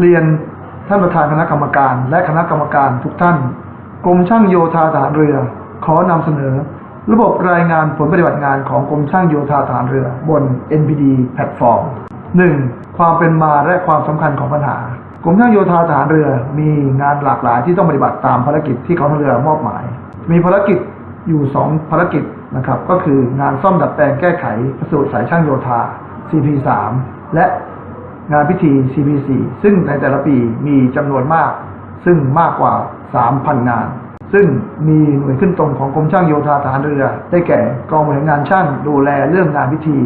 เรียนท่านประธานคณะกรรมการ และคณะกรรมการทุกท่าน กรมช่างโยธาทหารเรือ ขอนำเสนอ ระบบรายงานผลปฏิบัติงานของกรมช่างโยธาทหารเรือ บน NPD แพลตฟอร์ม 1. ความเป็นมาและความสำคัญของปัญหากรมช่างโยธาทหารเรือ มีงานหลากหลายที่ต้องปฏิบัติตามภารกิจที่กองทัพเรือมอบหมาย มีภารกิจอยู่ 2 ภารกิจนะครับก็คืองานซ่อมดัดแปลงแก้ไขพระสูตรสายช่างโยธา CP3 และ งานพิธี CP4 ซึ่งในแต่ละปีมีจำนวนมาก ซึ่งมากกว่า 3,000 งาน ซึ่งมีหน่วยขึ้นตรงของกรมช่างโยธาทหารเรือ ได้แก่กองบริหารงานช่างดูแลเรื่องงานพิธี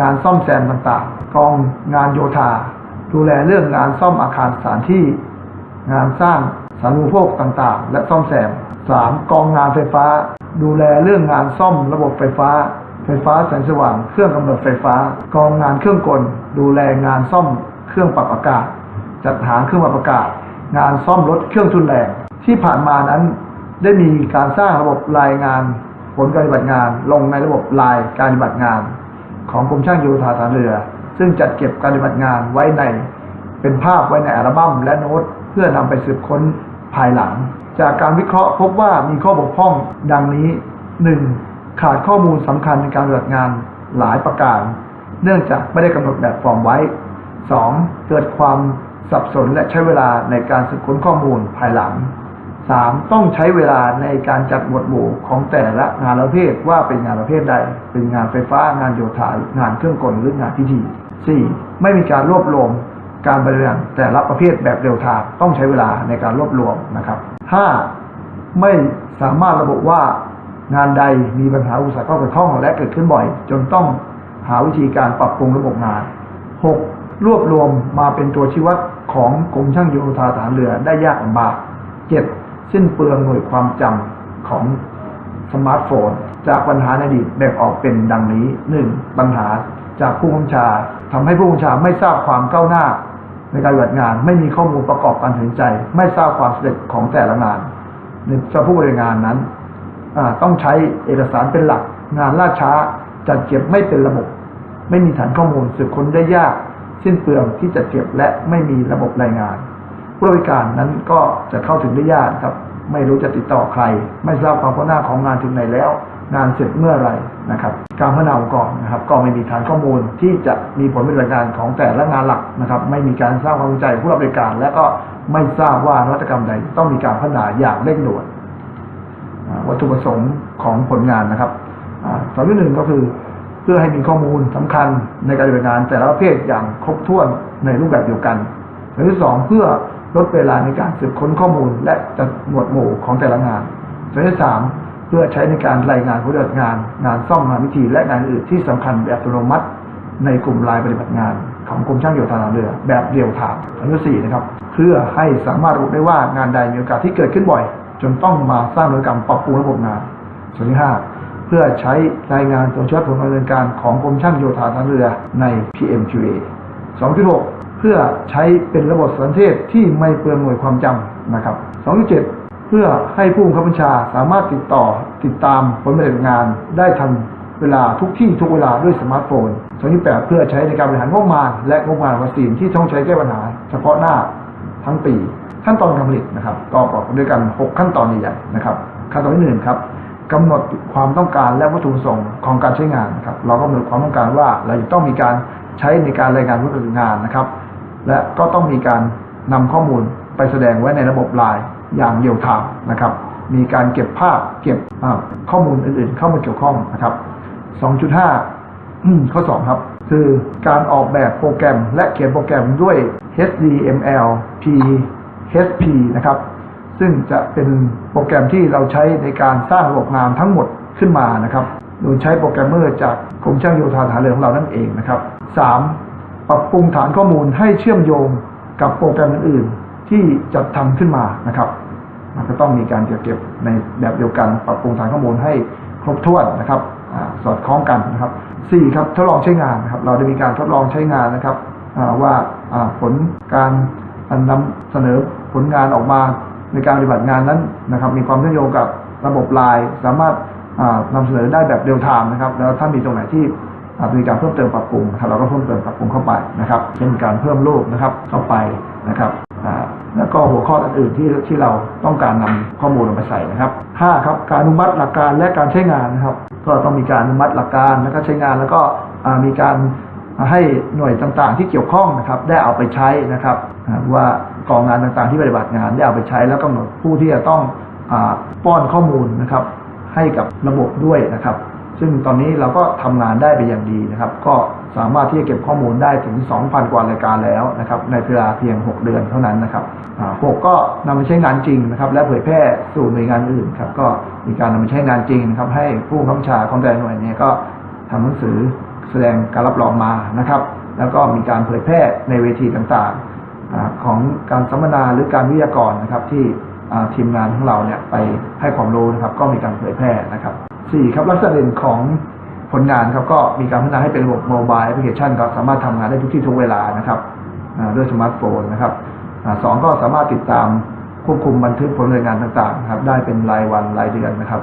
งานซ่อมแซมต่างๆ กองงานโยธา ดูแลเรื่องงานซ่อมอาคารสถานที่ งานสร้างสารูปโภคต่างๆ และซ่อมแซม 3. กองงานไฟฟ้า ดูแลเรื่องงานซ่อมระบบไฟฟ้า ไฟฟ้าแสงสว่าง เครื่องกำเนิดไฟฟ้า กองงานเครื่องกล ดูแลงานซ่อมเครื่องปรับอากาศ จัดหาเครื่องปรับอากาศ งานซ่อมรถเครื่องทุนแรง ที่ผ่านมานั้นได้มีการสร้างระบบรายงานผลการปฏิบัติงาน ลงในระบบรายการปฏิบัติงาน ของกรมช่างโยธาทหารเรือ ซึ่งจัดเก็บการปฏิบัติงานไว้ใน เป็นภาพไว้ในอัลบั้มและโน้ต เพื่อนำไปสืบค้นภายหลัง จากการวิเคราะห์พบว่ามีข้อบกพร่องดังนี้ 1. ขาดข้อมูลสำคัญในการปฏิบัติงานหลายประการ เนื่องจากไม่ได้กำหนดแบบฟอร์มไว้ 2. เกิดความสับสนและใช้เวลาในการสืบค้นข้อมูลภายหลัง 3. ต้องใช้เวลาในการจัดหมวดหมู่ของแต่ละงานประเภทว่าเป็นงานประเภทใด เป็นงานไฟฟ้างานโยธางานเครื่องกลหรืองานพิธี 4. ไม่มีการรวบรวมการบริหารแต่ละประเภทแบบเร็วทางต้องใช้เวลาในการรวบรวมนะครับ 5. ไม่สามารถระบุว่า งานใดมีปัญหาอุปสรรคเข้าเกี่ยวข้องและเกิดขึ้นบ่อย จนต้องหาวิธีการปรับปรุงระบบงาน 6. รวบรวมมาเป็นตัวชี้วัดของกรมช่างโยธาฐานเรือได้ยากลำบาก 7. สิ้นเปลืองหน่วยความจำของสมาร์ทโฟน จากปัญหาในอดีตแบ่งออกเป็นดังนี้ 1. ปัญหาจากผู้บัญชาทำให้ผู้บัญชาไม่ทราบความก้าวหน้า ในการปฏิบัติงานไม่มีข้อมูลประกอบการตัดสินใจ ไม่ทราบความสำเร็จของแต่ละงานในสำหรับผู้บริงานนั้น ต้องใช้เอกสารเป็นหลัก งานล่าช้าจัดเก็บไม่เป็นระบบ ไม่มีฐานข้อมูลสืบค้นได้ยาก สิ้นเปลืองที่จัดเก็บและไม่มีระบบรายงาน ผู้บริการนั้นก็จะเข้าถึงได้ยากครับ ไม่รู้จะติดต่อใคร ไม่ทราบความก้าวหน้าของงานถึงไหนแล้ว งานเสร็จเมื่อไหรนะครับ การพัฒนาองค์กรนะครับ ก็ไม่มีฐานข้อมูลที่จะมีผลปฏิบัติงานของแต่ละงานหลักนะครับ ไม่มีการสร้างความเข้าใจผู้รับบริการ และก็ไม่ทราบว่านวัตกรรมใดต้องมีการพัฒนาอย่างเร่งด่วน วัตถุประสงค์ของผลงานนะครับอ่าสองที่หนึ่งก็คือเพื่อให้มีข้อมูลสำคัญในการปฏิบัติงานแต่ละประเภทอย่างครบถ้วนในรูปแบบเดียวกันส่วนที่สองเพื่อลดเวลาในการสืบค้นข้อมูล และจัดหมวดหมู่ของแต่ละงานส่วนที่สามเพื่อใช้ในการรายงานผู้ปฏิบัติงาน งานซ่อมงานวิธีและงานอื่นที่สำคัญแบบอัตโนมัติ ในกลุ่มรายปฏิบัติงาน ของกรมช่างโยธาทาเรือแบบเรียวถามอันที่สี่นะครับ เพื่อให้สามารถระบุได้ว่างานใดมีโอกาสที่เกิดขึ้นบ่อย จนต้องมาสร้างนวัตกรรมปรับปรุงระบบงานส่วนที่ห้าเพื่อใช้รายงานตัวชี้วัดผลการดำเนินการของกรมช่างโยธาทหารเรือใน PMQA 2.6 เพื่อใช้เป็นระบบสันเทศที่ไม่เปลืองหน่วยความจำนะครับ 2.7 เพื่อให้ผู้บังคับบัญชาสามารถติดต่อติดตามผลปฏิบัติงานได้ทันเวลาทุกที่ทุกเวลาด้วยสมาร์ทโฟน 2.8 เพื่อใช้ในการบริหารงบประมาณ และงบประมาณวัคซีนที่ต้องใช้แก้ปัญหา เฉพาะหน้าทั้งปี ขั้นตอนการผลิตนะครับก็ประกอบด้วยกัน 6 ขั้นตอนใหญ่ๆนะครับ ขั้นตอนที่หนึ่งครับกำหนดความต้องการและวัตถุประสงค์ของการใช้งานนครับเราก็กำหนดความต้องการว่าเราจะต้องมีการใช้ในการรายงานวัติงานนะครับ และก็ต้องมีการนำข้อมูลไปแสดงไว้ในระบบไลน์อย่างเรียวไทม์นะครับ มีการเก็บภาพเก็บข้อมูลอื่นๆ เข้ามาเกี่ยวข้องนะครับ 2.5 ข้อ 2 ครับ คือการออกแบบโปรแกรมและเขียนโปรแกรมด้วย HTML P HP นะครับ ซึ่งจะเป็นโปรแกรมที่เราใช้ในการสร้างระบบงานทั้งหมดขึ้นมานะครับ โดยใช้โปรแกรมเมอร์จากกรมช่างโยธาฐานเรือของเรานั่นเองนะครับ 3. ปรับปรุงฐานข้อมูลให้เชื่อมโยงกับโปรแกรมอื่นๆ ที่จัดทำขึ้นมานะครับ มันก็ต้องมีการเก็บในแบบเดียวกัน ปรับปรุงฐานข้อมูลให้ครบถ้วนนะครับอสอดคล้องกันนะครับสี่ครับทดลองใช้งานนะครับ เราได้มีการทดลองใช้งานนะครับอ่าว่าอ่าผล การนำเสนอผลงานออกมาในการปฏิบัติงานนั้นนะครับ มีความเชื่อมโยงกับระบบไลน์สามารถอ่านำเสนอได้แบบเรียลไทม์นะครับ แล้วถ้ามีตรงไหนที่อ่ามีการเพิ่มเติมปรับปรุงเราก็เพิ่มเติมปรับปรุงเข้าไปนะครับเช่นการเพิ่มรูปนะครับเข้าไปนะครับแล้วก็หัวข้ออื่นๆที่ที่เราต้องการนำข้อมูลลงไปใส่นะครับห้าครับการอนุมัติหลักการและการใช้งานนะครับ ก็ต้องมีการอนุมัติหลักการแล้วก็ใช้งานแล้วก็มีการให้หน่วยต่างๆ ที่เกี่ยวข้องนะครับ ได้เอาไปใช้นะครับ ว่ากองงานต่างๆที่ปฏิบัติงานได้เอาไปใช้แล้วกำหนดผู้ที่จะต้องอป้อนข้อมูลนะครับ ให้กับระบบด้วยนะครับ ซึ่งตอนนี้เราก็ทำงานได้ไปอย่างดีนะครับ ก็สามารถที่จะเก็บข้อมูลได้ถึง 2,000 กว่ารายการแล้วนะครับ ในเวลาเพียง 6 เดือนเท่านั้นนะครับหกก็นำไปใช้งานจริงนะครับ และเผยแพร่สู่หน่วยงานอื่นครับก็มีการนำไปใช้งานจริงนะครับ ให้ผู้บังคับบัญชาของแต่หน่วยเนี่ยก็ทำหนังสือแสดงการรับรองมานะครับ แล้วก็มีการเผยแพร่ในเวทีต่างๆ ของการสัมมนาหรือการวิทยากรนะครับ ที่ทีมงานของเราเนี่ยไปให้ความรู้นะครับ ก็มีการเผยแพร่นะครับสี่ครับลักษณะเด่นของผลงานครับก็มีการพัฒนาให้เป็นระบบโมบายแอปพลิเคชันก็สามารถทำงานได้ทุกที่ทุกเวลานะครับด้วยสมาร์ทโฟนนะครับสองก็สามารถติดตามควบคุมบันทึกผลรายงานต่างๆครับได้เป็นรายวันรายเดือนนะครับ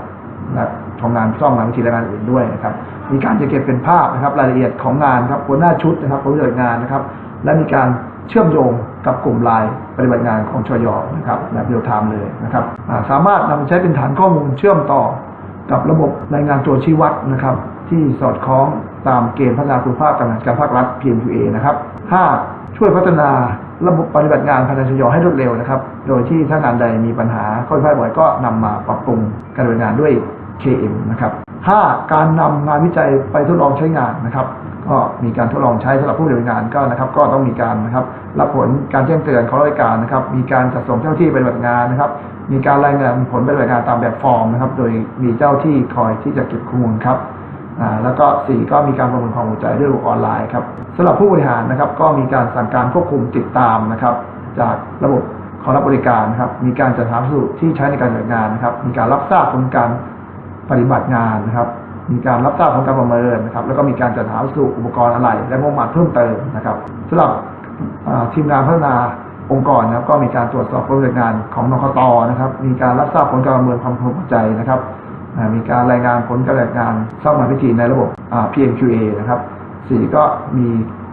และทำงานซ่อมงานวิธีรายงานอื่นด้วยนะครับ มีการจะเก็บเป็นภาพนะครับ รายละเอียดของงานครับหัวหน้าชุดนะครับผู้ปฏิบัติงานนะครับ และมีการ เชื่อมโยงกับกลุ่มไลน์ปฏิบัติงานของชยนะครับแบบเรียลไทม์เลยนะครับสามารถนำไปใช้เป็นฐานข้อมูลเชื่อมต่อกับระบบรายงานตัวชี้วัดนะครับที่สอดคล้องตามเกณฑ์พัฒนาคุณภาพการงานการภาครัฐ PMQA นะครับห้าช่วยพัฒนาระบบปฏิบัติงานภายในชยให้รวดเร็วนะครับ โดยที่ถ้างานใดมีปัญหาข้อผิพาดบ่อยก็นำมาปรับปรุงการดำเนินงานด้วย KM นะครับ 5. การนำงานวิจัยไปทดลองใช้งานนะครับ ก็มีการทดลองใช้สำหรับผู้ดำเนินงานก็นะครับ ก็ต้องมีการนะครับรับผลการแจ้งเตือนของรายการนะครับ มีการจัดส่งเจ้าที่ปฏิบัติงานนะครับ มีการรายงานผลปฏิบัติงานตามแบบฟอร์มนะครับ โดยมีเจ้าที่คอยที่จะเก็บข้อมูลครับอ่าแล้วก็สี่ก็มีการประเมินความหัวใจด้วยระบบออนไลน์ครับสำหรับผู้บริหารนะครับ ก็มีการสั่งการควบคุมติดตามนะครับ จากระบบขอรับบริการนะครับ มีการจัดหาวัสดุที่ใช้ในการจัดงานนะครับ มีการรับทราบผลการ ปฏิบัติงานนะครับ มีการรับทราบผลการประเมินนะครับ แล้วก็มีการจัดหาวัสดุอุปกรณ์อะไร และงบประมาณเพิ่มเติมนะครับสำหรับทีมงานพัฒนาองค์กรนะครับก็มีการตรวจสอบผลงานของนคตนะครับ มีการรับทราบผลการประเมินความพึงพอใจนะครับ มีการรายงานผลการรายงานซ่อมงาพิธีในระบบ PMQA นะครับสี่ก็มี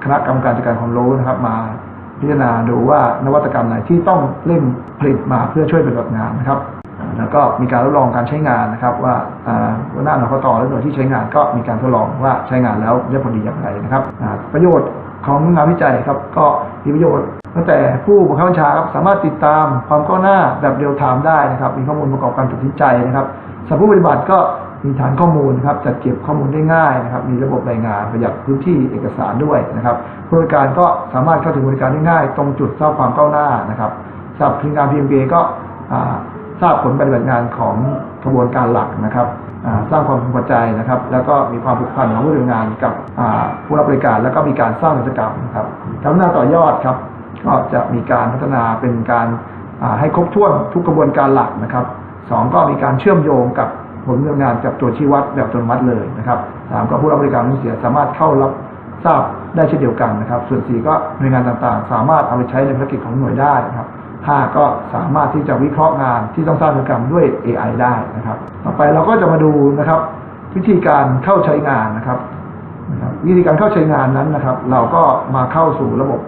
คณะกรรมการจัดการความรู้นะครับ มาพิจารณาดูว่านวัตกรรมไหนที่ต้องเร่งผลิตมาเพื่อช่วยปฏิบัติงานนะครับ แล้วก็มีการทดลองการใช้งานนะครับว่าอ่าหัวหน้าหนคตและหน่วยที่ใช้งานก็มีการทดลองว่าใช้งานแล้วได้ผลดีอย่างไรนะครับประโยชน์ของงานวิจัยครับก็มีประโยชน์ตั้งแต่ผู้บังคับบัญชาครับสามารถติดตามความก้าวหน้าแบบเรียลไทม์ได้นะครับ มีข้อมูลประกอบการตัดสินใจนะครับสำหรับผู้ปฏิบัติก็มีฐานข้อมูลนะครับจัดเก็บข้อมูลได้ง่ายนะครับ มีระบบรายงานประหยัดพื้นที่เอกสารด้วยนะครับผู้บริการก็สามารถเข้าถึงบริการได้ง่าย ตรงจุดทราบความก้าวหน้านะครับสำหรับทีมงาน PMK ก็ ทราบผลปฏิบัติงานของกระบวนการหลักนะครับสร้างความพึงพอใจนะครับ แล้วก็มีความผูกพันของผู้ดำเนินงานกับผู้รับบริการ แล้วก็มีการสร้างกิจกรรมครับก้าวหน้าต่อยอดครับ ก็จะมีการพัฒนาเป็นการให้ครบถ้วนทุกกระบวนการหลักนะครับสองก็มีการเชื่อมโยงกับผลดำเนินงานกับตัวชี้วัดแบบอัตโนมัติเลยนะครับสามก็ผู้รับบริการผู้เสียสามารถเข้ารับทราบได้เช่นเดียวกันนะครับ ส่วนสี่ก็หน่วยงานต่างๆ สามารถเอาไปใช้ในภารกิจของหน่วยได้นะครับ ห้าก็สามารถที่จะวิเคราะห์งานที่ต้องสร้างพฤติกรรมด้วย AI ได้นะครับ ต่อไปเราก็จะมาดูนะครับ วิธีการเข้าใช้งานนะครับนะครับวิธีการเข้าใช้งานนั้นนะครับ เราก็มาเข้าสู่ระบบ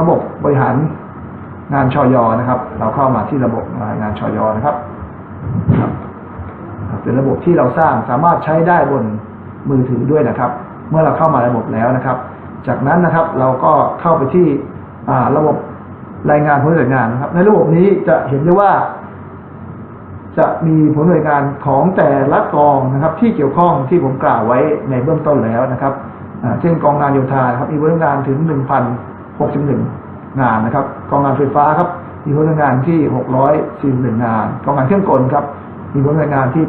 ระบบบริหารงานชอยอนะครับ เราเข้ามาที่ระบบงานชอยอนะครับเป็นระบบที่เราสร้างสามารถใช้ได้บนมือถือด้วยนะครับ เมื่อเราเข้ามาระบบแล้วนะครับ จากนั้นนะครับเราก็เข้าไปที่ ระบบรายงานผลปฏิบัติงานนะครับ ในระบบนี้จะเห็นได้ว่า จะมีผลหน่วยงานของแต่ละกองนะครับ ที่เกี่ยวข้องที่ผมกล่าวไว้ในเบื้องต้นแล้วนะครับเช่นกองงานโยธาครับมีผลงานถึง 1,061 งานนะครับ กองงานไฟฟ้าครับ มีผลงานที่ 641 งาน กองงานเครื่องกลครับ มีผลงานที่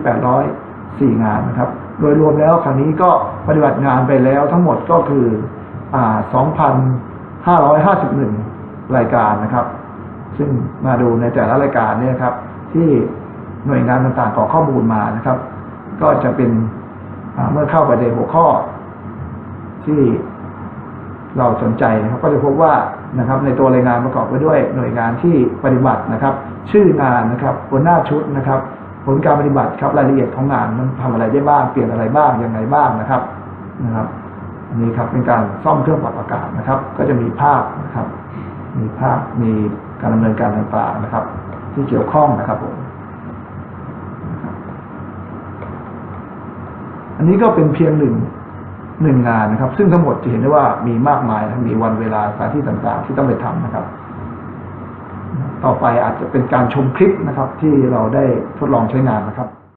804 งานนะครับ โดยรวมแล้วครั้งนี้ก็ปฏิบัติงานไปแล้วทั้งหมดก็คืออ่ 551 รายการนะครับ ซึ่งมาดูในแต่ละรายการเนี่ยครับ ที่หน่วยงานต่างๆขอข้อมูลมานะครับ ก็จะเป็นเมื่อเข้าไปในหัวข้อ ที่เราสนใจนะครับ ก็จะพบว่านะครับ ในตัวรายงานประกอบไปด้วยหน่วยงานที่ปฏิบัตินะครับ ชื่องานนะครับหัวหน้าชุดนะครับ ผลการปฏิบัติครับรายละเอียดของงานมันทำอะไรได้บ้างเปลี่ยนอะไรบ้างยังไงบ้างนะครับนะครับ นนี้ครับเป็นการซ่อมเครื่องปรับอากาศนะครับ ก็จะมีภาพนะครับ มีภาพมีการดำเนินการต่างๆนะครับ ที่เกี่ยวข้องนะครับผมอันนี้ก็เป็นเพียงหนึ่งหนึ่งงานนะครับ ซึ่งทั้งหมดจะเห็นได้ว่ามีมากมายนะมีวันเวลาสถานที่ต่างๆ ที่ต้องไปทำนะครับ ต่อไปอาจจะเป็นการชมคลิปนะครับ ที่เราได้ทดลองใช้งานนะครับ